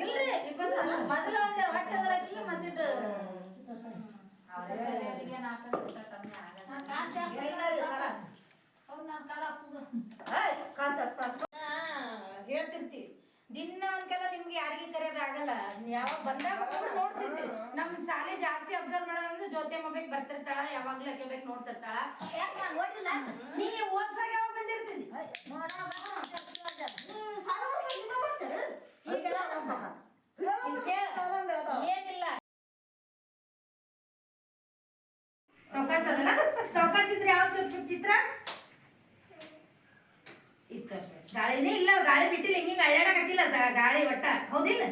ಇಲ್ರಿ ಮೊದಲ ಒಂದ್ ಹೊಟ್ಟೆ ಅದರಕ್ಕಿಲ್ಲ ಮತ್ತಿಟ್ಟು ಹೇಳ್ತಿರ್ತೀವಿ ದಿನ ಒಂದ್ಕೆಲ್ಲ ನಿಮ್ಗೆ ಯಾರಿಗೆ ಕರೆಯೋದು ಆಗಲ್ಲ. ಯಾವಾಗ ಬಂದಾಗ ನೋಡ್ತಿರ್ತೀವಿ ನಮ್ ಶಾಲೆ ಜಾಸ್ತಿ ಅಬ್ಸರ್ವ್ ಮಾಡೋದಂದ್ರೆ ಜ್ಯೋತಿ ಬೇಕು ಬರ್ತಿರ್ತಾಳ ಯಾವಾಗ್ಲೂ ಆಕೆ ಬೇಕು ನೋಡ್ತಿರ್ತಾಳ ನೀ ಓದ್ಸಾಗ ಯಾವಾಗ ಬಂದಿರ್ತೀನಿ ಏನಿಲ್ಲ. ಸಾವಕಾಶ ಅದಲ್ಲ? ಸಾವಕಾಶ ಇದ್ರೆ ಯಾವ್ದು ತೋರಿಸ್ಬೇಕು ಚಿತ್ರ? ಇದ್ ತೋರ್ಸ್ಬೇಕು. ಗಾಳಿನೇ ಇಲ್ಲ ಗಾಳಿ ಬಿಟ್ಟಿಲ್ಲ ಹಿಂಗಿಂಗ್ ಅಳ್ಳಾಡಕತ್ತಿಲ್ಲ ಸ- ಗಾಳಿ ಒಟ್ಟ. ಹೌದಿಲ್ಲ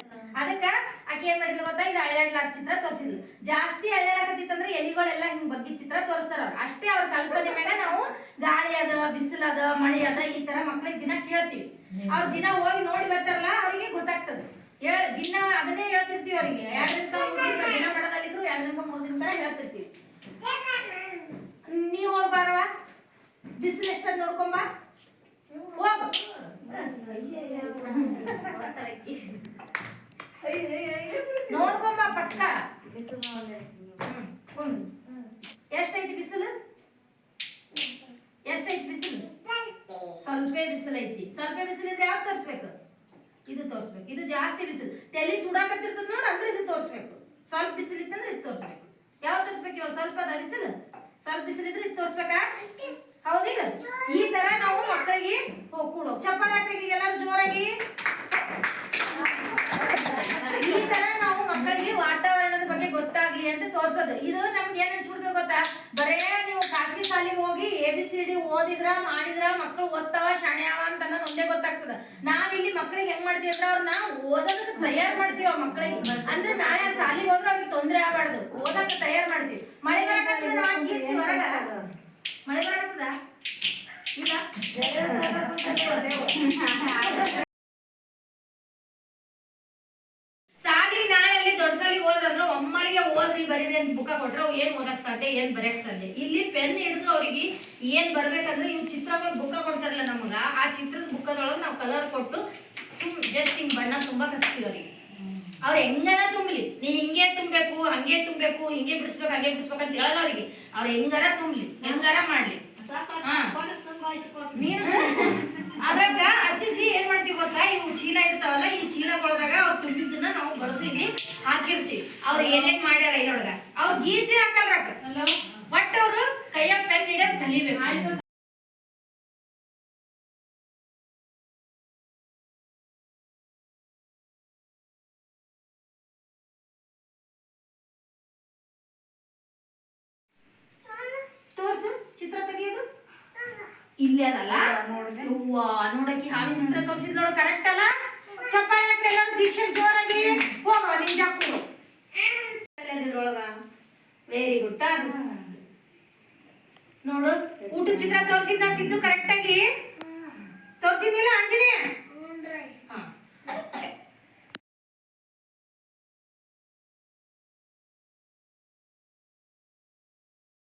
ಅದಕ್ಕ ಆಕೆ ಏನ್ ಮಾಡಿದ್ಲು ಗೊತ್ತಾ? ಇದು ಅಳ್ಳಾಡ್ಲಾರ ಚಿತ್ರ ತೋರಿಸಿದ್ಲು. ಜಾಸ್ತಿ ಅಳ್ಳಾಡಕತ್ತಿತ್ತಂದ್ರೆ ಎಲಿಗಳೆಲ್ಲ ಹಿಂಗ್ ಬಗ್ಗೆ ಚಿತ್ರ ತೋರಿಸ್ತಾರ ಅವ್ರು. ಅಷ್ಟೇ ಅವ್ರ ಕಲ್ಪನೆ ಮೇಲೆ ನಾವು ಗಾಳಿ ಅದ ಬಿಸಿಲದ ಅದ ಮಳೆ ಅದ ಈ ತರ ಮಕ್ಳಿಗೆ ದಿನ ಕೇಳ್ತೀವಿ. ಅವ್ರ ದಿನ ಹೋಗಿ ನೋಡಿ ಬರ್ತಾರಲ್ಲ ದಿನ ಅದನ್ನೇ ಹೇಳ್ತಿರ್ತೀವಿ ಅವರಿಗೆ. ಎರಡು ದಿನ ದಿನ ಮಾಡೋದಲ್ಲಿದ್ರು ಎರಡು ದಿನ ಮೂರು ದಿನ ಹೇಳ್ತಿರ್ತೀವಿ. ನೀ ಹೋಗಿ ಬಾರವ ಬಿಸಿಲು ಎಷ್ಟು ನೋಡ್ಕೊಂಬ. ಹೋಗು. ನೋಡ್ಕೊಂಬ ಪಕ್ಕ. ಎಷ್ಟೈತಿ ಬಿಸಿಲು? ಎಷ್ಟೈತಿ ಬಿಸಿಲು? ಸ್ವಲ್ಪ ಬಿಸಿಲು ಐತಿ ಸ್ವಲ್ಪ ಬಿಸಿಲು ಇದ್ರೆ ಯಾವ್ದು ತೋರಿಸ್ಬೇಕು? ಇದು ತೋರಿಸ್ಬೇಕು. ಇದು ಜಾಸ್ತಿ ಬಿಸಿಲು. ತಲೆ ಸುಡಾಕತ್ತಿರ್ತದ ನೋಡಿ, ಅಂದ್ರೆ ಇದು ತೋರಿಸ್ಬೇಕು. ಸ್ವಲ್ಪ ಬಿಸಿಲು ಇತ್ತಂದ್ರೆ ಇದು ತೋರಿಸ್ಬೇಕು. ಯಾವ ತೋರಿಸ್ಬೇಕು ಇವಾಗ? ಸ್ವಲ್ಪ ಅದ ಬಿಸಿಲು? ಸ್ವಲ್ಪ ಬಿಸಿಲು ಇದ್ರೆ ಇದು ತೋರಿಸ್ಬೇಕಾ? ಹೌದಿಲ್ಲ? ಈ ತರ ನಾವು ಮಕ್ಕಳಿಗೆ ಹೋಗ್ ಚಪ್ಪಲ್ ಚಪ್ಪಾಳೆ ಹಾಕಿ ಎಲ್ಲರೂ ಜೋರಾಗಿ. ಈ ತರ ನಾವು ಮಕ್ಕಳಿಗೆ ವಾತಾವರಣದ ಬಗ್ಗೆ ಗೊತ್ತಾಗ್ಲಿ ಅಂತ ತೋರ್ಸೋದು. ಇದು ನಮ್ಗೆ ಏನ್ ಅನ್ಸ್ಬಿಡ್ತದೆ ಗೊತ್ತಾ? ಬರೇ ನೀವು ಖಾಸಗಿ ಶಾಲೆಗೆ ಬಿ ಸಿ ಡಿ ಓದಿದ್ರ ಮಾಡಿದ್ರ ಮಕ್ಕಳು ಓದ್ತಾವ ಶಾಣ್ಯಾವ ಅಂತ ಅನ್ನೋದು ಒಂದೇ ಗೊತ್ತಾಗ್ತದ ನಾವಿಲ್ಲಿ ಮಕ್ಕಳಿಗೆ ಹೆಂಗ್ ಮಾಡ್ತೀವಿ ಅಂದ್ರೆ ಅವ್ರನ್ನ ಓದೋದಕ್ಕೆ ತಯಾರು ಮಾಡ್ತೀವಿ ಆ ಮಕ್ಕಳಿಗೆ ಅಂದ್ರೆ ನಾಳೆ ಆ ಶಾಲೆಗೆ ಹೋದ್ರೆ ಅವ್ರಿಗೆ ತೊಂದರೆ ಆಗ್ಬಾರ್ದು ಓದಕ್ಕೆ ತಯಾರು ಮಾಡ್ತೀವಿ ಮಳೆ ಕೀರ್ತಿ ಹೊರಗ ಮಳೆ ಬರಕತ್ತದ ಇಲ್ಲ ಸಾಲಿಗೆ ನಾಳೆ ಅಲ್ಲಿ ದೊಡ್ಡ ಸಾಲಿಗೆ ಹೋದ್ರಂದ್ರೆ ಒಮ್ಮಲಿಗೆ ಓದ್ರಿ ಬರೀರಿ ಅಂತ ಬುಕ್ಕ ಕೊಟ್ರೆ ಅವ್ರು ಏನ್ ಓದಕ್ ಸಾಧ್ಯ, ಏನ್ ಬರೆಯಕ್ ಸಾಧ್ಯ. ಇಲ್ಲಿ ಪೆನ್ ಹಿಡಿದು ಅವ್ರಿಗೆ ಏನ್ ಬರ್ಬೇಕಂದ್ರೆ ಇವ್ ಚಿತ್ರಗಳ ಬುಕ್ಕ ಕೊಡ್ತಾರಲ್ಲ ನಮಗ, ಆ ಚಿತ್ರದ ಬುಕ್ಕದೊಳಗೆ ನಾವು ಕಲರ್ ಕೊಟ್ಟು ಸುಮ್ ಜಸ್ಟ್ ಹಿಂಗ್ ಬಣ್ಣ ತುಂಬಾ ಕಸ್ತೀವಿ ಅವ್ರಿಗೆ. ಅವ್ರು ಹೆಂಗನ ತುಂಬಲಿ? ನೀ ಹಿಂಗೆ ತುಂಬಬೇಕು, ಹಂಗೆ ತುಂಬಬೇಕು, ಹಿಂಗೆ ಬಿಡಿಸ್ಬೇಕು, ಹಂಗೆ ಬಿಡಿಸ್ಬೇಕು ಅಂತ ಹೇಳಲ್ಲ ಅವ್ರಿಗೆ. ಅವ್ರು ಹೆಂಗಾರ ತುಂಬಲಿ? ಹೆಂಗಾರ ಮಾಡ್ಲಿ? ಅದ್ರಾಗ ಹಚ್ಚಿಸಿ ಏನ್ ಮಾಡ್ತೀವಿ ಗೊತ್ತಾ? ಇವು ಚೀಲ ಇರ್ತಾವಲ್ಲ, ಈ ಚೀಲಗೊಳದಾಗ ಬರೆದು ಇಲ್ಲಿ ಹಾಕಿರ್ತೀವಿ. ಅವ್ರು ಏನೇನ್ ಮಾಡ್ಯಾರ ಇಲ್ಲೊಳಗ ಅವ್ರು ಗೀಜೆ ಹಾಕಲ್ರ ಬಟ್ ಅವ್ರು ಕೈಯ ಪೆನ್ ಹಿಡಿಯೋದ್ ಕಲಿಬೇಕು. ತೋರ್ಸು ಚಿತ್ರ ತೆಗಿಯೋದು. ಇಲ್ಲಿ ಅದಲ್ಲ? ನೋಡಕ್ಕೆ ಹಾವಿನ ಚಿತ್ರ ತೋರಿಸಿದ್ ನೋಡು ಕರೆಕ್ಟ್ ಅಲ್ಲ? ಚಪ್ಪಾಳೆ ಹಾಕ್ರಿ ಎಲ್ಲರೂ ದೀಕ್ಷೆ ಜೋರಾಗಿ. ಗೊತ್ತಾ ನೋಡು ಊಟದ ಚಿತ್ರ ತೋರಿಸಿದ್ನ ಸಿದ್ದು ಕರೆಕ್ಟಾಗಿ ತೋರಿಸಿದ್ನಿಲ್ಲ ಆಂಜನೇಯ?